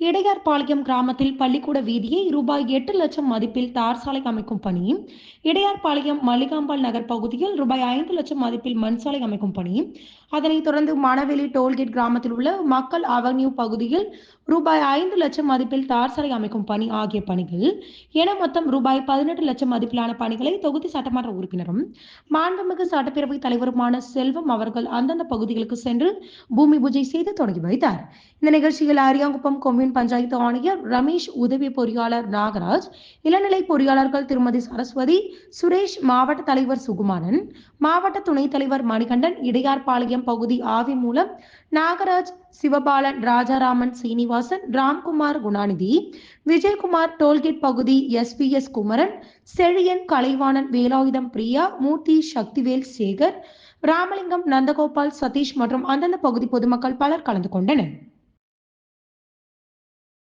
இடையார்பாளையம் கிராமத்தில் பள்ளிக்கூட வீதியை ரூபாய் எட்டு லட்சம் மதிப்பில் தார் சாலை அமைக்கும் பணியும் இடையார்பாளையம் மல்லிகாம்பாள் நகர் பகுதியில் ரூபாய் ஐந்து லட்சம் மதிப்பில் மண் சாலை அமைக்கும் பணியும் அதனைத் தொடர்ந்து மணவெளி டோல்கேட் கிராமத்தில் உள்ள மக்கள் அவென்யூ பகுதியில் ரூபாய் ஐந்து லட்சம் மதிப்பில் தார் சாலை அமைக்கும் பணி ஆகிய பணிகள் என மொத்தம் ரூபாய் பதினெட்டு லட்சம் மதிப்பிலான பணிகளை தொகுதி சட்டமன்ற உறுப்பினரும் மாண்புமிகு சட்டப்பேரவைத் தலைவருமான செல்வம் அவர்கள் அந்தந்த பகுதிகளுக்கு சென்று பூமி பூஜை செய்து தொடங்கி வைத்தார். இந்த நிகழ்ச்சியில் அரியாங்குப்பம் கொம்யூன் பஞ்சாயத்து ஆணையர் ரமேஷ் உதவி பொறியாளர் நாகராஜ் இளநிலை பொறியாளர்கள் திருமதி சரஸ்வதி சுரேஷ் மாவட்ட தலைவர் சுகுமாரன் மாவட்ட துணைத் தலைவர் மணிகண்டன் இடையார்பாளையம் பகுதி ஆவி மூலம் நாகராஜ் சிவபாலன் ராஜாராமன் சீனிவாசன் ராம்குமார் குணாநிதி விஜயகுமார் டோல்கேட் பகுதி S P S Kumaran Chezhiyan Kalaivanan Velayudham Priya Murthy Sakthivel Sekar Ramalingam Nandagopal Sathish மற்றும் அந்தந்த பகுதி பொதுமக்கள் பலர் கலந்து கொண்டனர்.